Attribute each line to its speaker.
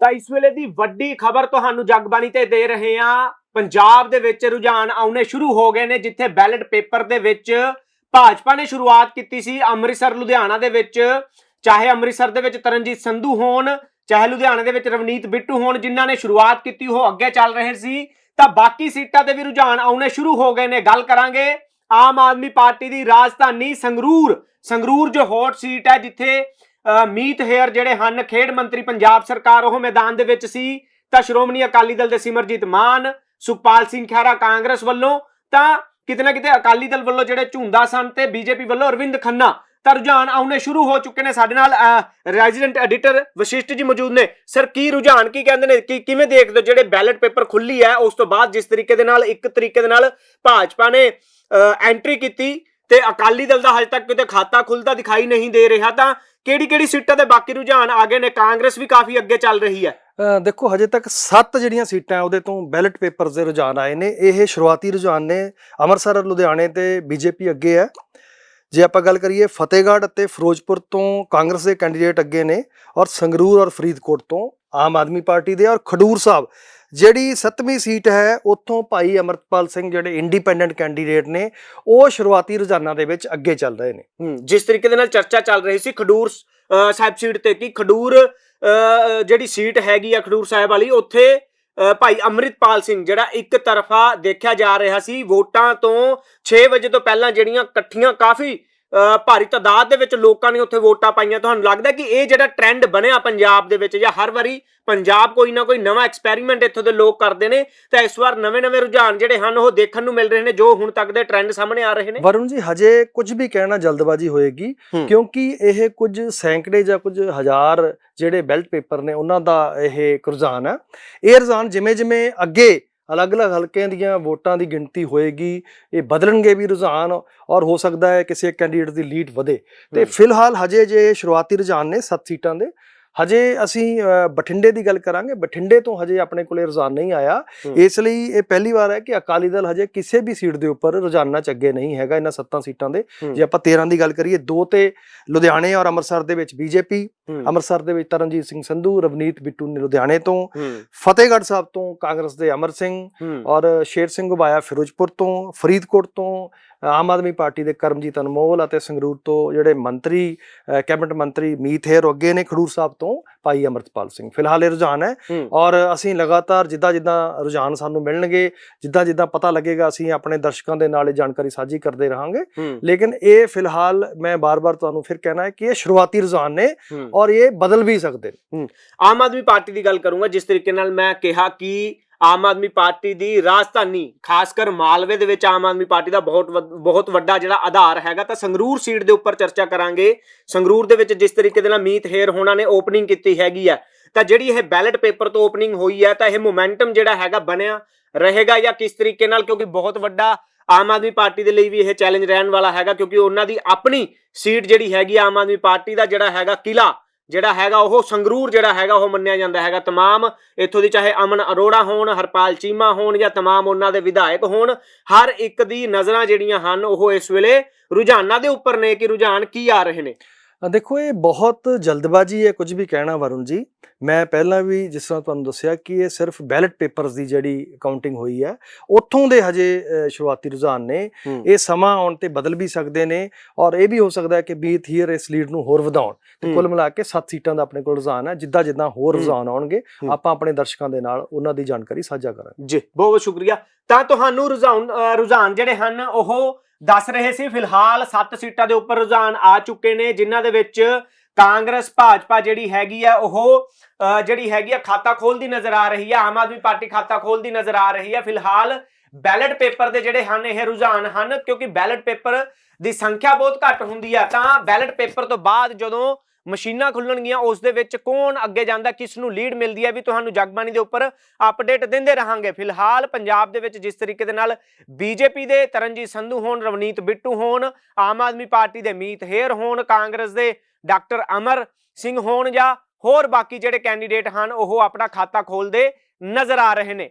Speaker 1: ਤਾਂ ਇਸ ਵੇਲੇ ਦੀ ਵੱਡੀ ਖਬਰ ਤੁਹਾਨੂੰ ਜਗਬਾਣੀ ਤੇ ਦੇ ਰਹੇ ਹਾਂ। ਪੰਜਾਬ ਦੇ ਵਿੱਚ ਰੁਝਾਨ ਆਉਣੇ ਸ਼ੁਰੂ ਹੋ ਗਏ ਨੇ, ਜਿੱਥੇ ਬੈਲਟ ਪੇਪਰ ਦੇ ਵਿੱਚ ਭਾਜਪਾ ਨੇ ਸ਼ੁਰੂਆਤ ਕੀਤੀ ਸੀ। ਅੰਮ੍ਰਿਤਸਰ, ਲੁਧਿਆਣਾ ਦੇ ਵਿੱਚ, ਚਾਹੇ ਅੰਮ੍ਰਿਤਸਰ ਦੇ ਵਿੱਚ ਤਰਨਜੀਤ ਸੰਧੂ ਹੋਣ, ਚਾਹੇ ਲੁਧਿਆਣਾ ਦੇ ਵਿੱਚ ਰਵਨੀਤ ਬਿੱਟੂ ਹੋਣ, ਜਿਨ੍ਹਾਂ ਨੇ ਸ਼ੁਰੂਆਤ ਕੀਤੀ, ਉਹ ਅੱਗੇ ਚੱਲ ਰਹੇ ਸੀ। ਤਾਂ ਬਾਕੀ ਸੀਟਾਂ ਤੇ ਵੀ ਰੁਝਾਨ ਆਉਣੇ ਸ਼ੁਰੂ ਹੋ ਗਏ ਨੇ। ਗੱਲ ਕਰਾਂਗੇ ਆਮ ਆਦਮੀ ਪਾਰਟੀ ਦੀ ਰਾਜਧਾਨੀ ਸੰਗਰੂਰ। ਸੰਗਰੂਰ ਜੋ ਹੌਟ ਸੀਟ ਹੈ, ਜਿੱਥੇ ਮੀਤ ਹੇਅਰ ਜਿਹੜੇ ਹਨ, ਖੇਡ ਮੰਤਰੀ ਪੰਜਾਬ ਸਰਕਾਰ, ਉਹ ਮੈਦਾਨ ਦੇ ਵਿੱਚ ਸੀ। ਤਾਂ ਸ਼੍ਰੋਮਣੀ ਅਕਾਲੀ ਦਲ ਦੇ ਸਿਮਰਜੀਤ ਮਾਨ, ਸੁਖਪਾਲ ਸਿੰਘ ਖਹਿਰਾ ਕਾਂਗਰਸ ਵੱਲੋਂ, ਤਾਂ ਕਿਤੇ ਨਾ ਕਿਤੇ ਅਕਾਲੀ ਦਲ ਵੱਲੋਂ ਜਿਹੜੇ ਝੁੰਦਾ ਸਨ ਤੇ ਬੀਜੇਪੀ ਵੱਲੋਂ ਅਰਵਿੰਦ ਖੰਨਾ, ਤਾਂ ਰੁਝਾਨ ਆਉਣੇ ਸ਼ੁਰੂ ਹੋ ਚੁੱਕੇ ਨੇ ਸਾਡੇ ਨਾਲ ਰੈਜ਼ੀਡੈਂਟ ਐਡੀਟਰ ਵਸ਼ਿਸ਼ਟ ਜੀ ਮੌਜੂਦ ਨੇ। ਸਰ, ਕੀ ਰੁਝਾਨ ਕੀ ਕਹਿੰਦੇ ਨੇ? ਕਿ, ਕਿਵੇਂ ਦੇਖਦੇ ਹੋ? ਜਿਹੜੇ ਬੈਲਟ ਪੇਪਰ ਖੁੱਲੀ ਹੈ, ਉਸ ਤੋਂ ਬਾਅਦ ਜਿਸ ਤਰੀਕੇ ਦੇ ਨਾਲ, ਇੱਕ ਤਰੀਕੇ ਦੇ ਨਾਲ ਭਾਜਪਾ ਨੇ ਐਂਟਰੀ ਕੀਤੀ ਤੇ ਅਕਾਲੀ ਦਲ ਦਾ ਹਜੇ ਤੱਕ ਕਿਤੇ ਖਾਤਾ ਖੁੱਲਦਾ ਦਿਖਾਈ ਨਹੀਂ ਦੇ ਰਿਹਾ ਤਾਂ ਕਿਹੜੀ ਕਿਹੜੀ ਸੀਟਾਂ ਤੇ ਬਾਕੀ ਰੁਝਾਨ ਆ ਗਏ ਨੇ? ਕਾਂਗਰਸ ਵੀ ਕਾਫੀ ਅੱਗੇ ਚੱਲ ਰਹੀ ਹੈ।
Speaker 2: ਦੇਖੋ, ਹਜੇ ਤੱਕ 7 ਜਿਹੜੀਆਂ ਸੀਟਾਂ ਉਹਦੇ ਤੋਂ ਬੈਲਟ ਪੇਪਰਸ ਦੇ ਰੁਝਾਨ ਆਏ ਨੇ। ਇਹ ਸ਼ੁਰੂਆਤੀ ਰੁਝਾਨ ਨੇ ਅੰਮ੍ਰਿਤਸਰ, ਲੁਧਿਆਣੇ ਤੇ ਬੀਜੇਪੀ ਅੱਗੇ ਹੈ। ਜੇ ਆਪਾਂ ਗੱਲ ਕਰੀਏ ਫਤਿਹਗੜ੍ਹ ਅਤੇ ਫਿਰੋਜ਼ਪੁਰ ਤੋਂ ਕਾਂਗਰਸ ਦੇ ਕੈਂਡੀਡੇਟ ਅੱਗੇ ਨੇ ਔਰ ਸੰਗਰੂਰ ਔਰ ਫਰੀਦਕੋਟ ਤੋਂ ਆਮ ਆਦਮੀ ਪਾਰਟੀ ਦੇ ਔਰ ਖਡੂਰ ਸਾਹਿਬ। ਜਿਹੜੀ 7ਵੀਂ ਸੀਟ ਹੈ, ਉੱਥੋਂ ਭਾਈ ਅਮਰਤਪਾਲ ਸਿੰਘ ਜਿਹੜੇ ਇੰਡੀਪੈਂਡੈਂਟ ਕੈਂਡੀਡੇਟ ਨੇ, ਉਹ ਸ਼ੁਰੂਆਤੀ ਰੁਝਾਨਾਂ ਦੇ ਵਿੱਚ ਅੱਗੇ ਚੱਲ ਰਹੇ ਨੇ।
Speaker 1: ਜਿਸ ਤਰੀਕੇ ਦੇ ਨਾਲ ਚਰਚਾ ਚੱਲ ਰਹੀ ਸੀ ਖਡੂਰ ਸਾਹਿਬ ਸੀਟ ਤੇ ਕਿ ਖਡੂਰ ਜਿਹੜੀ ਸੀਟ ਹੈਗੀ ਆ ਖਡੂਰ ਸਾਹਿਬ ਵਾਲੀ, ਉੱਥੇ ਭਾਈ ਅੰਮ੍ਰਿਤਪਾਲ ਸਿੰਘ ਜਿਹੜਾ ਇੱਕ ਤਰਫਾ ਦੇਖਿਆ ਜਾ ਰਿਹਾ ਸੀ। ਵੋਟਾਂ ਤੋਂ 6 ਵਜੇ ਤੋਂ ਪਹਿਲਾਂ ਜਿਹੜੀਆਂ ਇਕੱਠੀਆਂ ਕਾਫੀ ਭਾਰੀ ਤਾਦਾਦ ਦੇ ਵਿੱਚ ਲੋਕਾਂ ਨੇ ਉੱਥੇ ਵੋਟਾਂ ਪਾਈਆਂ। ਤੁਹਾਨੂੰ ਲੱਗਦਾ ਕਿ ਇਹ ਜਿਹੜਾ ਟ੍ਰੈਂਡ ਬਣਿਆ ਪੰਜਾਬ ਦੇ ਵਿੱਚ ਜਾਂ ਹਰ ਵਾਰੀ ਪੰਜਾਬ ਕੋਈ ਨਾ ਕੋਈ ਨਵਾਂ ਐਕਸਪੈਰੀਮੈਂਟ ਇੱਥੋਂ ਦੇ ਲੋਕ ਕਰਦੇ ਨੇ ਤਾਂ ਇਸ ਵਾਰ ਨਵੇਂ-ਨਵੇਂ ਰੁਝਾਨ ਜਿਹੜੇ ਹਨ ਉਹ ਦੇਖਣ ਨੂੰ ਮਿਲ ਰਹੇ ਨੇ ਜੋ ਹੁਣ ਤੱਕ ਦੇ ਟ੍ਰੈਂਡ ਸਾਹਮਣੇ ਆ ਰਹੇ ਨੇ।
Speaker 2: ਵਰੁਣ ਜੀ ਹਜੇ ਕੁਝ ਵੀ ਕਹਿਣਾ ਜਲਦਬਾਜ਼ੀ ਹੋਏਗੀ। ਕਿਉਂਕਿ ਇਹ ਕੁਝ ਸੈਂਕੜੇ ਜਾਂ ਕੁਝ ਹਜ਼ਾਰ ਜਿਹੜੇ ਬੈਲਟ ਪੇਪਰ ਨੇ ਉਹਨਾਂ ਦਾ ਇਹ ਰੁਝਾਨ ਹੈ। ਇਹ ਰੁਝਾਨ ਜਿਵੇਂ ਜਿਵੇਂ ਅੱਗੇ ਅਲੱਗ-ਅਲੱਗ ਹਲਕਿਆਂ ਦੀਆਂ ਵੋਟਾਂ ਦੀ ਗਿਣਤੀ ਹੋਏਗੀ ਇਹ ਬਦਲਣਗੇ ਵੀ ਰੁਝਾਨ ਔਰ ਹੋ ਸਕਦਾ ਹੈ ਕਿਸੇ ਕੈਂਡੀਡੇਟ ਦੀ ਲੀਡ ਵਧੇ ਤੇ। ਫਿਲਹਾਲ ਹਜੇ ਜੇ ਸ਼ੁਰੂਆਤੀ ਰੁਝਾਨ ਨੇ 7 ਸੀਟਾਂ ਦੇ ਹਜੇ ਅਸੀਂ ਬਠਿੰਡੇ ਦੀ ਗੱਲ ਕਰਾਂਗੇ ਬਠਿੰਡੇ ਤੋਂ ਹਜੇ ਆਪਣੇ ਕੋਲੇ ਰੁਝਾਨ ਨਹੀਂ ਆਇਆ। ਇਸ ਲਈ ਇਹ ਪਹਿਲੀ ਵਾਰ ਹੈ ਕਿ ਅਕਾਲੀ ਦਲ ਹਜੇ ਕਿਸੇ ਵੀ ਸੀਟ ਦੇ ਉੱਪਰ ਰੁਝਾਨਾਂ ਚ ਅੱਗੇ ਨਹੀਂ ਹੈਗਾ ਇਹਨਾਂ ਸੱਤਾਂ ਸੀਟਾਂ ਦੇ। ਜੇ ਆਪਾਂ 13 ਦੀ ਗੱਲ ਕਰੀਏ ਦੋ ਤੇ ਲੁਧਿਆਣੇ ਔਰ ਅੰਮ੍ਰਿਤਸਰ ਦੇ ਵਿੱਚ ਬੀਜੇਪੀ। ਅੰਮ੍ਰਿਤਸਰ ਦੇ ਵਿੱਚ ਤਰਨਜੀਤ ਸਿੰਘ ਸੰਧੂ ਰਵਨੀਤ ਬਿੱਟੂ ਨੇ ਲੁਧਿਆਣੇ ਤੋਂ ਫਤਿਹਗੜ੍ਹ ਸਾਹਿਬ ਤੋਂ ਕਾਂਗਰਸ ਦੇ ਅਮਰ ਸਿੰਘ ਔਰ ਸ਼ੇਰ ਸਿੰਘ ਉਬਾਇਆ ਫਿਰੋਜ਼ਪੁਰ ਤੋਂ ਫਰੀਦਕੋਟ ਤੋਂ ਆਮ ਆਦਮੀ ਪਾਰਟੀ ਦੇ ਕਰਮਜੀਤ ਅਨਮੋਲ ਅਤੇ ਸੰਗਰੂਰ ਤੋਂ ਜਿਹੜੇ ਮੰਤਰੀ ਕੈਬਨਿਟ ਮੰਤਰੀ ਉਹ ਅੱਗੇ ਨੇ ਖਡੂਰ ਸਾਹਿਬ ਤੋਂ ਭਾਈ ਅਮਰਤਪਾਲ ਸਿੰਘ। ਫਿਲਹਾਲ ਇਹ ਰੁਝਾਨ ਹੈ ਔਰ ਅਸੀਂ ਲਗਾਤਾਰ ਜਿੱਦਾਂ ਜਿੱਦਾਂ ਰੁਝਾਨ ਸਾਨੂੰ ਮਿਲਣਗੇ ਜਿੱਦਾਂ ਜਿੱਦਾਂ ਪਤਾ ਲੱਗੇਗਾ ਅਸੀਂ ਆਪਣੇ ਦਰਸ਼ਕਾਂ ਦੇ ਨਾਲ ਇਹ ਜਾਣਕਾਰੀ ਸਾਂਝੀ ਕਰਦੇ ਰਹਾਂਗੇ। ਲੇਕਿਨ ਇਹ ਫਿਲਹਾਲ ਮੈਂ ਬਾਰ-ਬਾਰ ਤੁਹਾਨੂੰ ਫਿਰ ਕਹਿਣਾ ਹੈ ਕਿ ਇਹ ਸ਼ੁਰੂਆਤੀ ਰੁਝਾਨ ਨੇ ਔਰ ਇਹ ਬਦਲ ਵੀ ਸਕਦੇ ਨੇ।
Speaker 1: ਆਮ ਆਦਮੀ ਪਾਰਟੀ ਦੀ ਗੱਲ ਕਰੂੰਗਾ ਜਿਸ ਤਰੀਕੇ ਨਾਲ ਮੈਂ ਕਿਹਾ ਕਿ ਆਮ ਆਦਮੀ ਪਾਰਟੀ ਦੀ ਰਾਜਧਾਨੀ, ਖਾਸ ਕਰ ਮਾਲਵੇ ਦੇ ਵਿੱਚ ਆਮ ਆਦਮੀ ਪਾਰਟੀ ਦਾ ਬਹੁਤ ਵੱਧ- ਬਹੁਤ ਵੱਡਾ ਜਿਹੜਾ ਆਧਾਰ ਹੈਗਾ, ਤਾਂ ਸੰਗਰੂਰ ਸੀਟ ਦੇ ਉੱਪਰ ਚਰਚਾ ਕਰਾਂਗੇ। ਸੰਗਰੂਰ ਦੇ ਵਿੱਚ ਜਿਸ ਤਰੀਕੇ ਦੇ ਨਾਲ ਮੀਤ ਹੇਰ ਹੋਣਾ ਨੇ ਓਪਨਿੰਗ ਕੀਤੀ ਹੈਗੀ ਆ, ਤਾਂ ਜਿਹੜੀ ਇਹ ਬੈਲਟ ਪੇਪਰ ਤੋਂ ਓਪਨਿੰਗ ਹੋਈ ਹੈ ਤਾਂ ਇਹ ਮੋਮੈਂਟਮ ਜਿਹੜਾ ਹੈਗਾ ਬਣਿਆ ਰਹੇਗਾ ਜਾਂ ਕਿਸ ਤਰੀਕੇ ਨਾਲ, ਕਿਉਂਕਿ ਬਹੁਤ ਵੱਡਾ ਆਮ ਆਦਮੀ ਪਾਰਟੀ ਦੇ ਲਈ ਵੀ ਇਹ ਚੈਲੰਜ ਰਹਿਣ ਵਾਲਾ ਹੈਗਾ, ਕਿਉਂਕਿ ਉਹਨਾਂ ਦੀ ਆਪਣੀ ਸੀਟ ਜਿਹੜੀ ਹੈਗੀ ਆਮ ਆਦਮੀ ਪਾਰਟੀ ਦਾ ਜਿਹੜਾ ਹੈਗਾ ਕਿਲਾ ਜਿਹੜਾ ਹੈਗਾ ਉਹ ਸੰਗਰੂਰ ਜਿਹੜਾ ਹੈਗਾ ਉਹ ਮੰਨਿਆ ਜਾਂਦਾ ਹੈਗਾ तमाम ਇੱਥੋਂ ਦੀ ਚਾਹੇ ਅਮਨ ਅਰੋੜਾ ਹੋਣ ਹਰਪਾਲ ਚੀਮਾ ਹੋਣ ਜਾਂ तमाम ਉਹਨਾਂ ਦੇ ਵਿਧਾਇਕ ਹੋਣ ਹਰ ਇੱਕ ਦੀ ਨਜ਼ਰਾਂ ਜਿਹੜੀਆਂ ਹਨ ਉਹ ਇਸ ਵੇਲੇ ਰੁਝਾਨਾਂ ਦੇ ਉੱਪਰ ਨੇ ਕਿ ਰੁਝਾਨ ਕੀ ਆ ਰਹੇ ਨੇ
Speaker 2: ਅ, ਦੇਖੋ ਇਹ ਬਹੁਤ ਜਲਦਬਾਜ਼ੀ ਹੈ ਕੁਝ ਵੀ ਕਹਿਣਾ ਵਰੁਣ ਜੀ ਮੈਂ ਪਹਿਲਾਂ ਵੀ ਜਿਸ ਤਰ੍ਹਾਂ ਤੁਹਾਨੂੰ ਦੱਸਿਆ ਕਿ ਇਹ ਸਿਰਫ ਬੈਲਟ ਪੇਪਰਸ ਦੀ ਜਿਹੜੀ ਕਾਊਂਟਿੰਗ ਹੋਈ ਹੈ ਉੱਥੋਂ ਦੇ ਹਜੇ ਸ਼ੁਰੂਆਤੀ ਰੁਝਾਨ ਨੇ ਇਹ ਸਮਾਂ ਆਉਣ ਤੇ ਬਦਲ ਵੀ ਸਕਦੇ ਨੇ ਔਰ ਇਹ ਵੀ ਹੋ ਸਕਦਾ ਹੈ ਕਿ ਬੀਥ ਹੀਅਰ ਇਸ ਲੀਡ ਨੂੰ ਹੋਰ ਵਧਾਉਣ ਤੇ। ਕੁੱਲ ਮਿਲਾ ਕੇ 7 ਸੀਟਾਂ ਦਾ ਆਪਣੇ ਕੋਲ ਰੁਝਾਨ ਹੈ ਜਿੱਦਾਂ ਜਿੱਦਾਂ ਹੋਰ। ਰੁਝਾਨ ਆਉਣਗੇ। ਆਪਾਂ ਆਪਣੇ ਦਰਸ਼ਕਾਂ ਦੇ ਨਾਲ ਉਹਨਾਂ ਦੀ ਜਾਣਕਾਰੀ ਸਾਂਝਾ ਕਰਾਂਗੇ
Speaker 1: ਜੀ ਬਹੁਤ ਬਹੁਤ ਸ਼ੁਕਰੀਆ ਤਾਂ ਤੁਹਾਨੂੰ ਰੁਝਾਨ ਰੁਝਾਨ ਜਿਹੜੇ ਹਨ ਉਹ ਦੱਸ ਰਹੇ ਸੀ, ਫਿਲਹਾਲ 7 ਸੀਟਾਂ ਦੇ ਉੱਪਰ ਰੁਝਾਨ ਆ ਚੁੱਕੇ ਨੇ, ਜਿਨ੍ਹਾਂ ਦੇ ਵਿੱਚ ਕਾਂਗਰਸ, ਭਾਜਪਾ ਜਿਹੜੀ ਹੈਗੀ ਆ, ਉਹ ਜਿਹੜੀ ਹੈਗੀ ਆ, ਖਾਤਾ ਖੋਲਦੀ ਨਜ਼ਰ ਆ ਰਹੀ ਆ, ਆਮ ਆਦਮੀ ਪਾਰਟੀ ਖਾਤਾ ਖੋਲਦੀ ਨਜ਼ਰ ਆ ਰਹੀ ਆ। ਫਿਲਹਾਲ ਬੈਲਟ ਪੇਪਰ ਦੇ ਜਿਹੜੇ ਹਨ, ਇਹ ਰੁਝਾਨ ਹਨ, ਕਿਉਂਕਿ ਬੈਲਟ ਪੇਪਰ ਦੀ ਸੰਖਿਆ ਬਹੁਤ ਘੱਟ ਹੁੰਦੀ ਆ, ਤਾਂ ਬੈਲਟ ਪੇਪਰ ਤੋਂ ਬਾਅਦ ਜਦੋਂ ਮਸ਼ੀਨਾਂ ਖੁੱਲਣਗੀਆਂ, ਉਸ ਦੇ ਵਿੱਚ ਕੌਣ ਅੱਗੇ ਜਾਂਦਾ ਕਿਸ ਨੂੰ ਲੀਡ ਮਿਲਦੀ ਹੈ, ਵੀ ਤੁਹਾਨੂੰ ਜਗਬਾਣੀ ਦੇ ਉੱਪਰ ਅਪਡੇਟ ਦਿੰਦੇ ਰਹਾਂਗੇ। ਫਿਲਹਾਲ ਪੰਜਾਬ ਦੇ ਵਿੱਚ ਜਿਸ ਤਰੀਕੇ ਦੇ ਨਾਲ ਬੀਜੇਪੀ ਦੇ ਤਰਨਜੀਤ ਸੰਧੂ ਹੋਣ, ਰਵਨੀਤ ਬਿੱਟੂ ਹੋਣ, ਆਮ ਆਦਮੀ ਪਾਰਟੀ ਦੇ ਮੀਤ ਹੇਰ ਹੋਣ, ਕਾਂਗਰਸ ਦੇ ਡਾਕਟਰ ਅਮਰ ਸਿੰਘ ਹੋਣ ਜਾਂ ਹੋਰ ਬਾਕੀ ਜਿਹੜੇ ਕੈਂਡੀਡੇਟ ਹਨ, ਉਹ ਆਪਣਾ ਖਾਤਾ ਖੋਲਦੇ ਨਜ਼ਰ ਆ ਰਹੇ ਨੇ।